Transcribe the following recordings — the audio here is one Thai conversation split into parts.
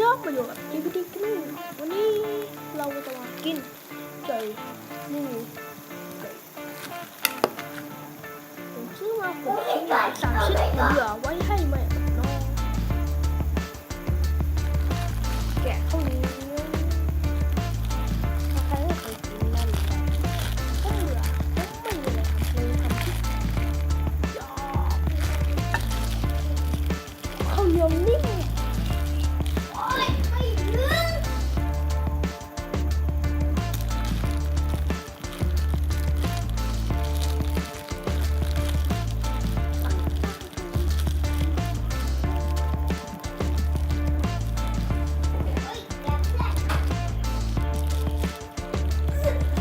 ครับมาอยู่กับ GPT กันวันนี้เราจะมากินไก่นี่ไก่ผมซื้อมาหกชิ้นสามชิ้นเหลือไว้ให้แม่น้องแกะเข้านี้ถ้าใครไม่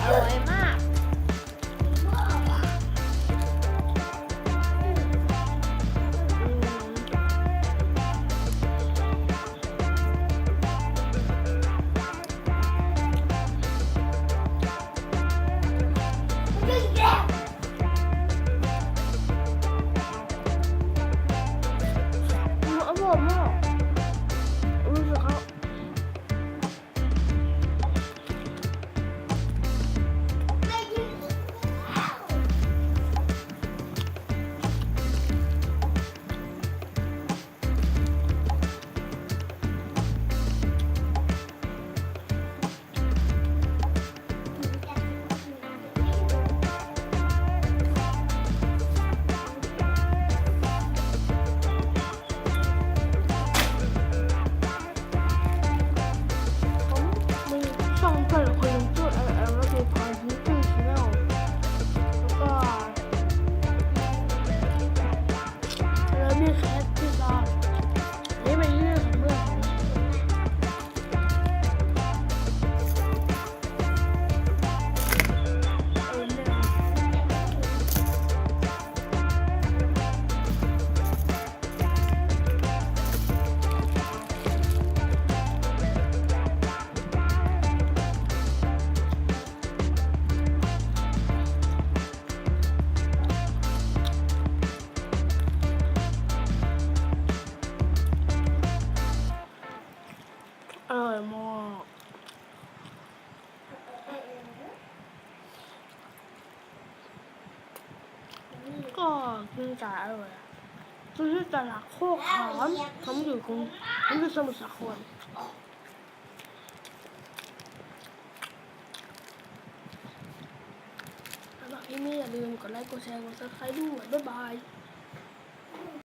อร่อยมากอร่อยมาก อร่อยมากก็กินจ่ายอร่อยซื้อตลาดโคกขามทำอยู่กรุงทำอยู่สมุทรสาครสำหรับที่นี่อย่าลืมกดไลค์กดแชร์กดซับสไครต์ด้วยบ๊ายบาย